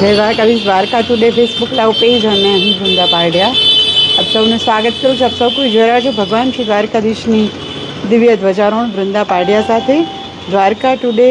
જય Dwarkadhish Dwarka today Facebook live page અને હું વૃંદા પાડ્યા આપ સૌનું સ્વાગત કરું છું. આપ સૌ કોઈ જોયા છો ભગવાન શ્રી દ્વારકાધીશની દિવ્ય ધ્વજારોહણ વૃંદા પાડ્યા સાથે દ્વારકા ટુડે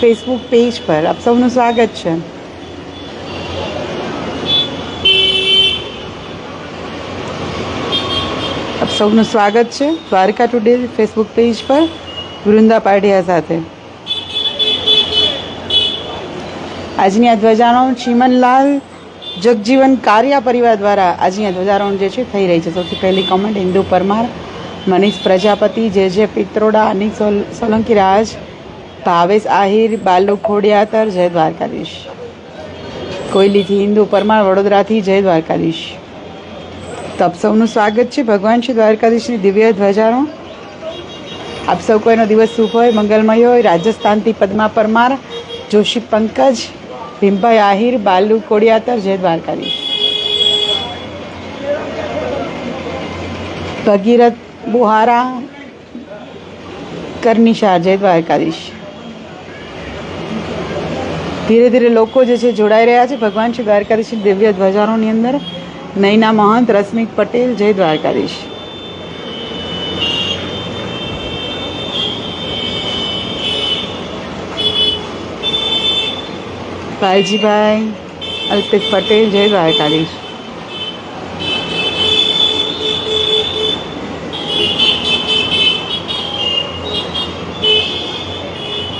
ફેસબુક પેજ પર. આપ સૌનું સ્વાગત છે. આપ સૌનું સ્વાગત છે દ્વારકા ટુડે ફેસબુક પેજ પર વૃંદા પાડ્યા સાથે. આજની આ ધ્વજારોહણ ચીમનલાલ જગજીવન કારિયા પરિવાર દ્વારા આજની આ ધ્વજારોહણ જે છે થઈ રહી છે. સૌથી પહેલી comment Indu Parmar, Manish Prajapati, J J Pitroda Anil Solanki રાજ ભાવેશ આહિર, બાલુ ખોડિયાતર, જય દ્વારકાધીશ. કોયલીથી ઇન્દુ પરમાર વડોદરાથી, જય દ્વારકાધીશ. તપસવનું સ્વાગત છે ભગવાન શ્રી દ્વારકાધીશની દિવ્ય ધ્વજારોહણ. આપ સૌ કોઈનો દિવસ શુભ હોય, મંગલમય હોય, રાજસ્થાનથી પદ્મા પરમાર જોશી પંકજ ભીમભાઈ આહિર, બાલુ કોડિયાતર, જય દ્વારકાધીશ. ભગીરથ બુહારા કરનિશા જય દ્વારકાધીશ. ધીરે ધીરે લોકો જે છે જોડાઈ રહ્યા છે. ભગવાન શ્રી દ્વારકાધીશ દિવ્ય ધ્વજારોની અંદર નૈના મહંત રશ્મિક પટેલ, જય દ્વારકાધીશ. કાલજીભાઈ અલ્પેશ પટેલ, જય દ્વારકાધીશ.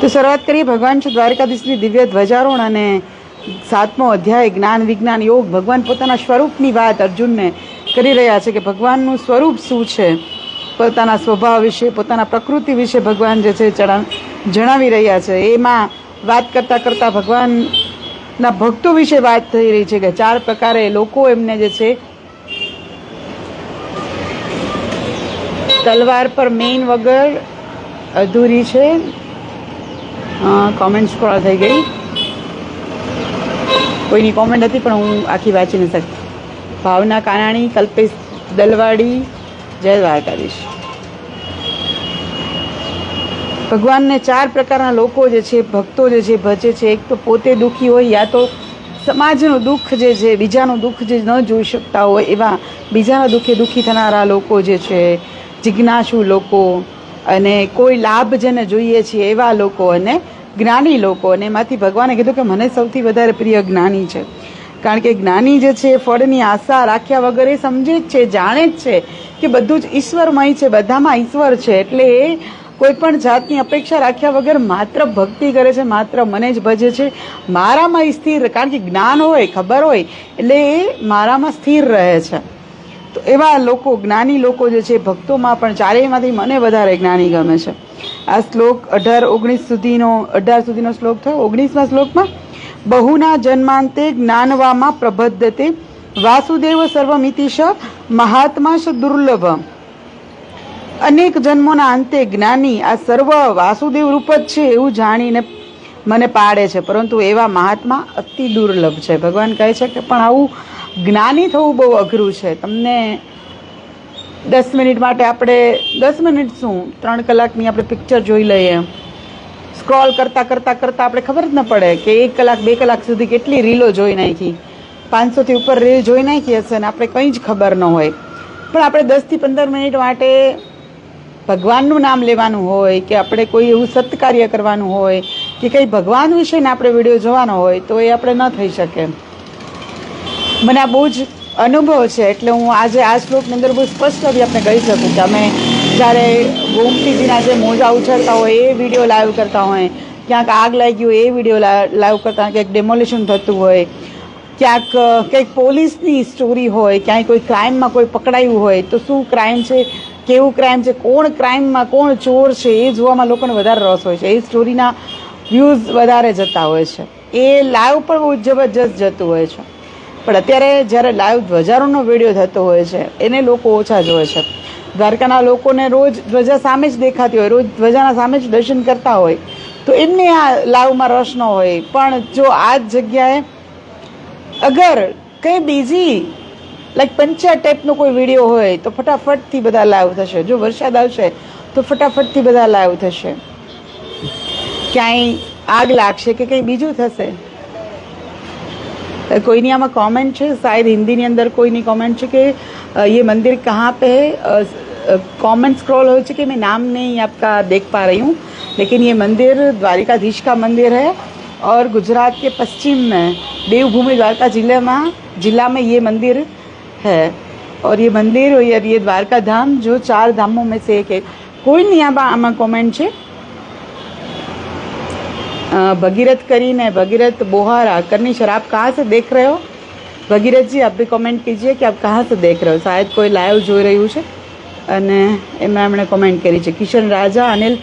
તો શરૂઆત કરીએ ભગવાન શ્રી દ્વારકાધીશની દિવ્ય ધ્વજારોહણ અને સાતમો અધ્યાય જ્ઞાન વિજ્ઞાન યોગ. ભગવાન પોતાના સ્વરૂપની વાત અર્જુનને કરી રહ્યા છે કે ભગવાનનું સ્વરૂપ શું છે? પોતાના સ્વભાવ વિશે, પોતાના પ્રકૃતિ વિશે ભગવાન જે છે જણાવી રહ્યા છે. એમાં વાત કરતાં કરતાં ભગવાનના ભક્તો વિશે વાત થઈ રહી છે કે ચાર પ્રકારે લોકો એમને જે છે, તલવાર પર મેઇન વગર અધૂરી છે. કોમેન્ટ સ્ક્રોલ થઈ ગઈ. કોઈની કોમેન્ટ હતી પણ હું આખી વાંચી ન શકતી ભાવના કાનાણી, કલ્પેશ દલવાડી, જય દ્વારકાધીશ. ભગવાનને ચાર પ્રકારના લોકો જે છે, ભક્તો જે છે, ભજે છે. એક તો પોતે દુઃખી હોય યા તો સમાજનું દુઃખ જે છે, બીજાનું દુઃખ જે ન જોઈ શકતા હોય એવા બીજાના દુઃખે દુઃખી થનારા લોકો જે છે, જિજ્ઞાસુ લોકો અને કોઈ લાભ જેને જોઈએ છીએ એવા લોકો અને જ્ઞાની લોકો. અને એમાંથી ભગવાને કીધું કે મને સૌથી વધારે પ્રિય જ્ઞાની છે. કારણ કે જ્ઞાની જે છે, ફળની આશા રાખ્યા વગર એ સમજે જ છે, જાણે જ છે કે બધું જ ઈશ્વરમય છે, બધામાં ઈશ્વર છે. એટલે એ કોઈ પણ જાતની અપેક્ષા રાખ્યા વગર માત્ર ભક્તિ કરે છે, માત્ર મને જ ભજે છે. મારામાં એ સ્થિર, કારણ કે જ્ઞાન હોય, ખબર હોય, એટલે એ મારામાં સ્થિર રહે છે. તો એવા લોકો, જ્ઞાની લોકો જે છે, ભક્તોમાં પણ ચારેયમાંથી મને વધારે જ્ઞાની ગમે છે. આ શ્લોક અઢાર ઓગણીસ સુધીનો, અઢાર સુધીનો શ્લોક થયો? ઓગણીસમાં શ્લોકમાં? બહુના જન્માંતે જ્ઞાનવામાં પ્રબદ્ધતે, વાસુદેવ સર્વમિતિશ મહાત્મા સ દુર્લભ અનેક જન્મોના અંતે જ્ઞાની આ સર્વ વાસુદેવ રૂપ જ છે એવું જાણીને મને પાડે છે. પરંતુ એવા મહાત્મા અતિ દુર્લભ છે. ભગવાન કહે છે કે પણ આવું જ્ઞાની થવું બહુ અઘરું છે. તમને દસ મિનિટ માટે આપણે દસ મિનિટ શું? ત્રણ કલાકની આપણે પિક્ચર જોઈ લઈએ. સ્ક્રોલ કરતાં કરતાં કરતાં આપણે ખબર જ ન પડે કે એક કલાક, બે કલાક સુધી કેટલી રીલો જોઈ નાખી. પાંચસોથી ઉપર રીલ જોઈ નાખી હશે ને આપણે કંઈ જ ખબર ન હોય. પણ આપણે દસથી પંદર મિનિટ માટે ભગવાનનું નામ લેવાનું હોય કે આપણે કોઈ એવું સત્કાર્ય કરવાનું હોય કે કંઈ ભગવાન વિશેને આપણે વીડિયો જોવાનો હોય તો એ આપણે ન થઈ શકે. મને આ બહુ જ અનુભવ છે, એટલે હું આજે આ શ્લોકની અંદર બહુ સ્પષ્ટ બી આપણે કહી શકું કે અમે જ્યારે ગોમતીજીના જે મોજા ઉછળતા હોય એ વીડિયો લાઈવ કરતા હોય, ક્યાંક આગ લાગી હોય એ વીડિયો લાઈવ કરતા ક્યાંક ડેમોલિશન થતું હોય ક્યાંક કંઈક પોલીસની સ્ટોરી હોય, ક્યાંય કોઈ ક્રાઇમમાં કોઈ પકડાયું હોય, તો શું ક્રાઇમ છે, કેવું ક્રાઇમ છે, કોણ ક્રાઇમમાં કોણ ચોર છે, એ જોવામાં લોકોને વધારે રસ હોય છે. એ સ્ટોરીના વ્યૂઝ વધારે જતા હોય છે. એ લાઈવ પણ બહુ જબરજસ્ત જતું હોય છે. પણ અત્યારે જ્યારે લાઈવ ધ્વજારોનો વીડિયો થતો હોય છે, એને લોકો ઓછા જોવે છે. દ્વારકાના લોકોને રોજ ધ્વજા સામે જ દેખાતી હોય, રોજ ધ્વજાના સામે જ દર્શન કરતા હોય, તો એમને આ લાઈવમાં રસ ન હોય. પણ જો આ જ જગ્યાએ અગર કંઈ બીજી લાઈક પંચાયત ટાઈપનો કોઈ વિડીયો હોય તો ફટાફટથી બધા લાઈવ થશે જો વરસાદ આવશે તો ફટાફટથી બધા લાઈવ થશે ક્યાંય આગ લાગશે કે કંઈ બીજું થશે अ, कोई नहीं आमा कमेंट है शायद हिंदी ની અંદર કોઈની कमेंट છે કે अ, ये मंदिर कहाँ पे है कमेंट स्क्रॉल हो चुके मैं नाम नहीं आपका देख पा रही हूँ लेकिन ये मंदिर द्वारिकाधीश का मंदिर है और गुजरात के पश्चिम में देवभूमि द्वारका जिले में, जिला में ये मंदिर है। और ये मंदिर और ये द्वारका धाम, जो चार धामों में से एक है। કોઈની આમાં કોમેન્ટ છે ભગીરથ કરીને ભગીરથ बोहारा करनी શરાબ कहाँ से દેખ રહ્યો ભગીરથજી જી આપ કોમેન્ટ કીજીએ કે આપ કહાં સે દેખ રહે શાયદ કોઈ લાઈવ જોઈ રહ્યું છે અને એમાં એમણે કોમેન્ટ કરી છે. કિશન રાજા, અનિલ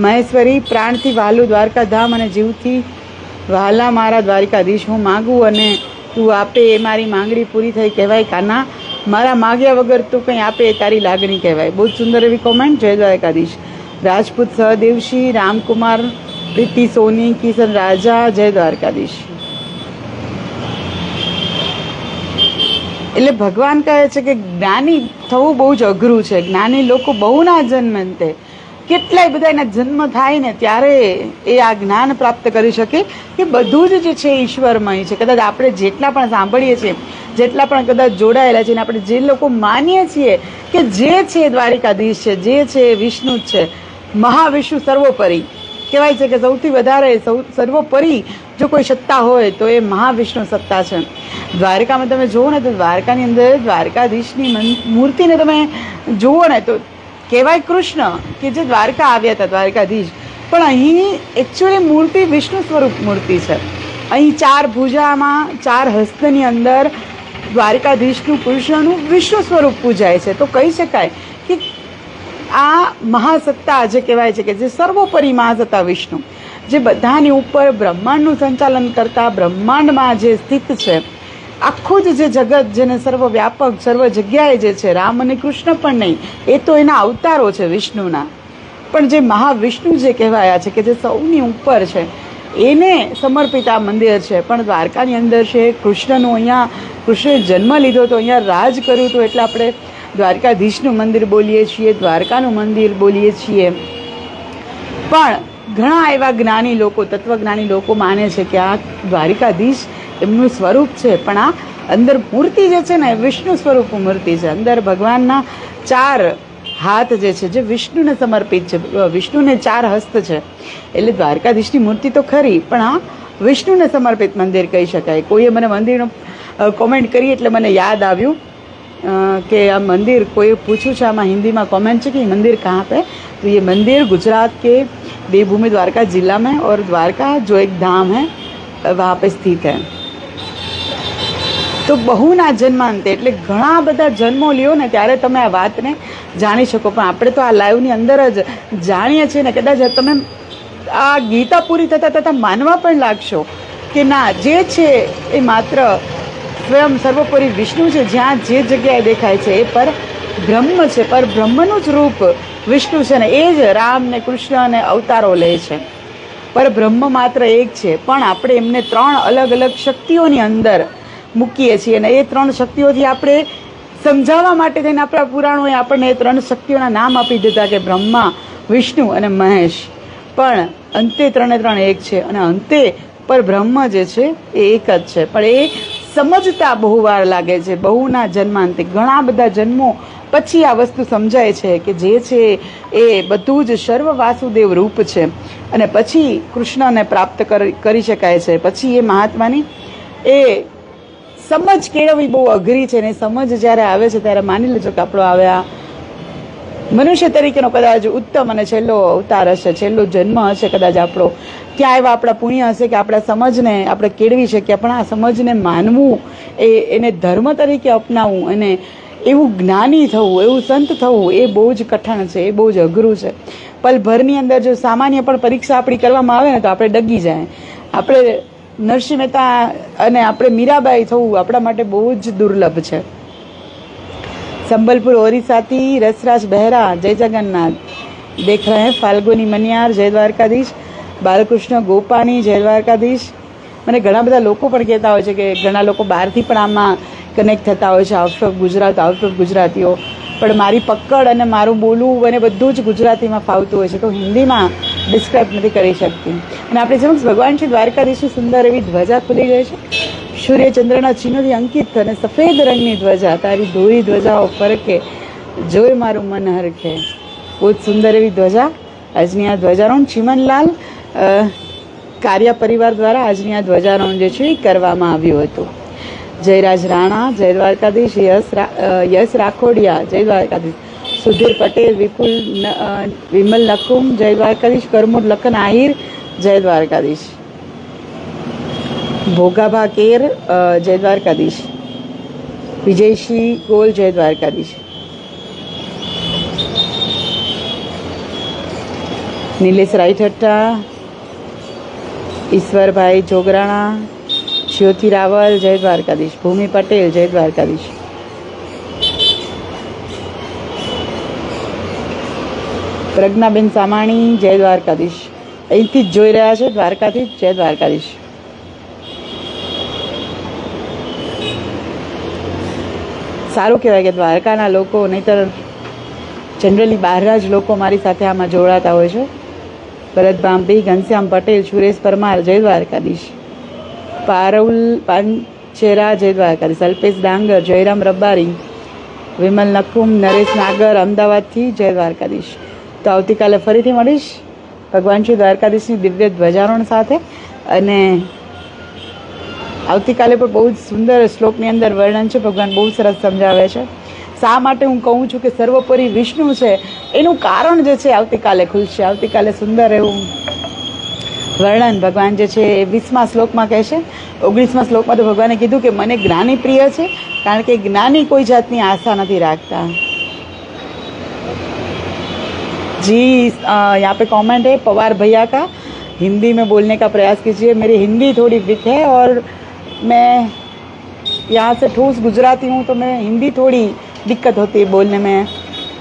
મહેશ્વરી, પ્રાણથી વાલુ, દ્વારકા ધામ અને જીવથી વહાલા મારા દ્વારિકાધીશ, હું માગું અને તું આપે એ મારી માંગણી પૂરી થઈ કહેવાય કાના. મારા માગ્યા વગર તું કંઈ આપે એ તારી લાગણી કહેવાય. બહુ જ સુંદર એવી કોમેન્ટ જય દ્વારકાધીશ. રાજપૂત સહદેવશી, રામકુમાર, પ્રીતિ સોની, કિશન રાજા, જય દ્વારકાધીશ. એટલે ભગવાન કહે છે કે જ્ઞાની થવું બહુ જ અઘરું છે. જ્ઞાની લોકો બહુ ના જન્મે તે કેટલાય બધા એના જન્મ થાય ને ત્યારે એ આ જ્ઞાન પ્રાપ્ત કરી શકે કે બધું જ જે છે ઈશ્વરમય છે. કદાચ આપણે જેટલા પણ સાંભળીએ છીએ, જેટલા પણ કદાચ જોડાયેલા છે ને આપણે જે લોકો માનીએ છીએ કે જે છે દ્વારિકાધીશ છે, જે છે વિષ્ણુ જ છે, મહાવિષ્ણુ સર્વોપરી. કહેવાય છે કે સૌથી વધારે સૌ, સર્વોપરી જો કોઈ સત્તા હોય તો એ મહાવિષ્ણુ સત્તા છે. દ્વારકામાં તમે જુઓ ને તો દ્વારકાની અંદર દ્વારકાધીશની મૂર્તિને તમે જુઓ ને તો કહેવાય કૃષ્ણ કે જે દ્વારકા આવ્યા હતા, દ્વારકાધીશ. પણ અહીં એકચ્યુઅલી મૂર્તિ વિષ્ણુ સ્વરૂપ મૂર્તિ છે. અહીં ચાર ભુજામાં, ચાર હસ્તની અંદર દ્વારકાધીશનું કૃષ્ણનું વિષ્ણુ સ્વરૂપ પૂજાય છે. તો કહી શકાય કે આ મહાસત્તા જે કહેવાય છે કે જે સર્વોપરી મહાસત્તા વિષ્ણુ, જે બધાની ઉપર બ્રહ્માંડનું સંચાલન કરતા બ્રહ્માંડમાં જે સ્થિત છે આખું જ જે જગત જેને સર્વવ્યાપક સર્વ જગ્યાએ જે છે, રામ અને કૃષ્ણ પણ નહીં, એ તો એના અવતારો છે વિષ્ણુના. પણ જે મહાવિષ્ણુ જે કહેવાયા છે કે જે સૌની ઉપર છે, એને સમર્પિત આ મંદિર છે. પણ દ્વારકાની અંદર છે, કૃષ્ણનું અહીંયા, કૃષ્ણે જન્મ લીધો તો અહીંયા રાજ કર્યું હતું એટલે આપણે દ્વારકાધીશનું મંદિર બોલીએ છીએ, દ્વારકાનું મંદિર બોલીએ છીએ. પણ ઘણા એવા જ્ઞાની લોકો, તત્વજ્ઞાની લોકો માને છે કે આ દ્વારિકાધીશ એમનું સ્વરૂપ છે પણ આ અંદર મૂર્તિ જે છે ને એ વિષ્ણુ સ્વરૂપ મૂર્તિ છે અંદર ભગવાનના ચાર હાથ જે છે જે વિષ્ણુને સમર્પિત છે વિષ્ણુને ચાર હસ્ત છે એટલે દ્વારકાધીશની મૂર્તિ તો ખરી પણ આ વિષ્ણુને સમર્પિત મંદિર કહી શકાય કોઈએ મને મંદિરનો કોમેન્ટ કરી એટલે મને યાદ આવ્યું अ, कि આ मंदिर कोई पूछू છે આમાં हिंदी में कमेंट है कि ये मंदिर कहाँ पे है? तो ये मंदिर गुजरात के देवभूमि द्वारका जिला में और द्वारका जो एक धाम है अ, वहाँ पे स्थित है તો બહુના જન્માંતે એટલે ઘણા બધા જન્મો લ્યો ને ત્યારે તમે આ વાતને જાણી શકો. પણ આપણે તો આ લાઈવની અંદર જ જાણીએ છીએ ને, કદાચ તમે આ ગીતા પૂરી થતાં થતાં માનવા પણ લાગશો કે ના, જે છે એ માત્ર સ્વયં સર્વોપરી વિષ્ણુ છે, જ્યાં જે જગ્યાએ દેખાય છે એ પર બ્રહ્મ છે. પર બ્રહ્મનું જ રૂપ વિષ્ણુ છે ને, એ જ રામ ને કૃષ્ણ અને અવતારો લે છે. પર બ્રહ્મ માત્ર એક છે. પણ આપણે એમને ત્રણ અલગ અલગ શક્તિઓની અંદર મૂકીએ છીએ અને એ ત્રણ શક્તિઓથી આપણે સમજાવવા માટે થઈને આપણા પુરાણોએ આપણને એ ત્રણ શક્તિઓના નામ આપી દીધા કે બ્રહ્મા, વિષ્ણુ અને મહેશ. પણ અંતે ત્રણે ત્રણ એક છે અને અંતે પર બ્રહ્મ જે છે એ એક જ છે. પણ એ સમજતા બહુ વાર લાગે છે. બહુના જન્માંતે ઘણા બધા જન્મો પછી આ વસ્તુ સમજાય છે કે જે છે એ બધું જ સર્વ વાસુદેવ રૂપ છે. અને પછી કૃષ્ણને પ્રાપ્ત કરી શકાય છે. પછી એ મહાત્માની એ સમજ કેળવવી બહુ અઘરી છે ને સમજ જ્યારે આવે છે ત્યારે માની લેજો કે આપણો આવે આ મનુષ્ય તરીકેનો કદાચ ઉત્તમ અને છેલ્લો અવતાર હશે, છેલ્લો જન્મ હશે, કદાચ આપણો. ક્યાં એવા આપણા પુણ્ય હશે કે આપણા સમજને આપણે કેળવી શકીએ, પણ આ સમજને માનવું એ એને ધર્મ તરીકે અપનાવવું અને એવું જ્ઞાની થવું, એવું સંત થવું એ બહુ જ કઠણ છે, એ બહુ જ અઘરું છે. પલભરની અંદર જો સામાન્ય પણ પરીક્ષા આપણી કરવામાં આવે ને તો આપણે ડગી જાય. આપણે નરસિંહ મહેતા અને આપણે મીરાબાઈ થવું આપણા માટે બહુ જ દુર્લભ છે. સંબલપુર ઓરિસ્સાથી રસરાજ બહેરા, જય જગન્નાથ. દેખ રહે ફાલ્ગુની મનિયાર, જય દ્વારકાધીશ. બાલકૃષ્ણ ગોપાની જય દ્વારકાધીશ. મને ઘણા બધા લોકો પણ કહેતા હોય છે કે ઘણા લોકો બહારથી પણ આમાં કનેક્ટ થતા હોય છે out of Gujarat out of ગુજરાતીઓ. પણ મારી પકડ અને મારું બોલવું અને બધું જ ગુજરાતીમાં ફાવતું હોય છે. તો હિન્દીમાં ડિસ્ક્રાઇબ નથી કરી શકતી. અને આપણે સમક્ષ ભગવાન શ્રી દ્વારકાધીશની સુંદર એવી ધ્વજા ખુલી ગઈ છે. સૂર્યચંદ્રના ચિહ્નોથી અંકિત અને સફેદ રંગની ધ્વજા તારી ધોરી ધ્વજાઓ ફરકે. જોઈ મારું મન હરખે. બહુ જ સુંદર એવી ધ્વજા. આજની આ ધ્વજારોહણ ચીમનલાલ કાર્ય પરિવાર દ્વારા આજની આ ધ્વજારોહણ જે છે, એ કરવામાં આવ્યું હતું. જયરાજ રાણા, જય દ્વારકાધીશ, યશ યશ રાખોડિયા, જય દ્વારકાધીશ. સુધીર પટેલ, વિપુલ વિમલ નકુમ જય દ્વારકાધીશ કરમુર લખન, આહિર, જય દ્વારકાધીશ. ભોગાભા કેર જય દ્વારકાધીશ. વિજયસિંહ ગોલ, જય દ્વારકાધીશ. નિલેશ રાઈઠટ્ટા ઈશ્વરભાઈ જોગરાણા, જ્યોતિ રાવલ, જય દ્વારકાધીશ. ભૂમિ પટેલ, જય દ્વારકાધીશ. પ્રજ્ઞાબેન સામાણી, જય દ્વારકાધીશ. અહીંથી જ જોઈ રહ્યા છે, દ્વારકાથી જય દ્વારકાધીશ. સારું કહેવાય કે દ્વારકાના લોકો નહીતર જનરલી બહારના જ લોકો મારી સાથે આમાં જોડાતા હોય છે. ભરત ભાંભી, ઘનશ્યામ પટેલ, સુરેશ પરમાર, જય દ્વારકાધીશ. પારઉલ, પાંચેરા, જય દ્વારકાધીશ. અલ્પેશ ડાંગર, જયરામ રબારી વિમલ નકુમ નરેશ નાગર, અમદાવાદથી જય દ્વારકાધીશ. તો આવતીકાલે ફરીથી મળીશ. ભગવાન શ્રી દ્વારકાધીશની દિવ્ય ધ્વજારોહણ સાથે. અને આવતીકાલે પણ બહુ જ સુંદર શ્લોકની અંદર વર્ણન છે. ભગવાન બહુ સરસ સમજાવે છે. શા માટે હું કહું છું કે સર્વોપરી વિષ્ણુ છે, એનું કારણ જે છે આવતીકાલે ખુલશે આવતીકાલે સુંદર એવું વર્ણન ભગવાન જે છે એ વીસમા શ્લોકમાં કહે છે. ઓગણીસમા શ્લોકમાં તો ભગવાને કીધું કે મને જ્ઞાની પ્રિય છે, કારણ કે જ્ઞાની કોઈ જાતની આશા નથી રાખતા. जी यहाँ पे कमेंट है पवार भैया का। हिंदी में बोलने का प्रयास कीजिए। मेरी हिंदी थोड़ी वीक है और मैं यहाँ से ठोस गुजराती हूँ तो मैं हिंदी थोड़ी दिक्कत होती है बोलने में,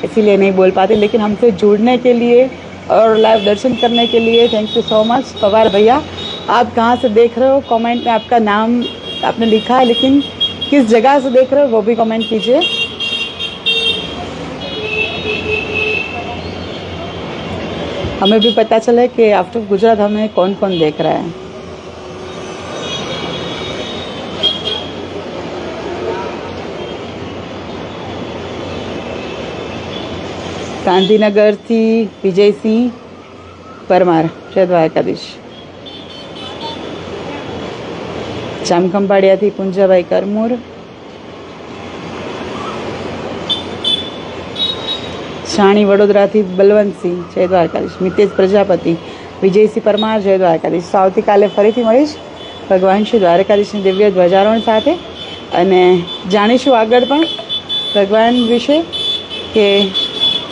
इसीलिए नहीं बोल पाती। लेकिन हमसे जुड़ने के लिए और लाइव दर्शन करने के लिए thank you so much Pawar भैया। आप कहाँ से देख रहे हो? कमेंट में आपका नाम आपने लिखा है, लेकिन किस जगह से देख रहे हो वो भी कमेंट कीजिए। हमें भी पता चले कि आफ्टर गुजरात हमें कौन कौन देख रहा है ગાંધીનગરથી વિજયસિંહ પરમાર જય દ્વારકાધીશ જામખંભાળિયાથી પુંજાભાઈ કરમૂર શાણી વડોદરાથી બલવંતસિંહ, જય દ્વારકાધીશ. મિતેશ પ્રજાપતિ, વિજયસિંહ પરમાર, જય દ્વારકાધીશ. આવતીકાલે ફરીથી મળીશ. ભગવાન શ્રી દ્વારકાધીશની દિવ્ય ધ્વજારોહણ સાથે. અને જાણીશું આગળ પણ ભગવાન વિશે કે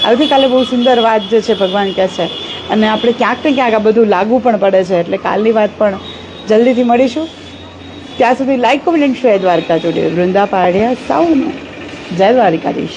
આવતીકાલે બહુ સુંદર વાત જે છે ભગવાન કહે છે. અને આપણે ક્યાંક ને ક્યાંક આ બધું લાગુ પણ પડે છે. એટલે કાલની વાત પણ જલ્દીથી મળીશું. ત્યાં સુધી લાઈક કોમેન્ટ શેર દ્વારકા જોડે વૃંદા પાડ્યા સૌને જય દ્વારકાધીશ.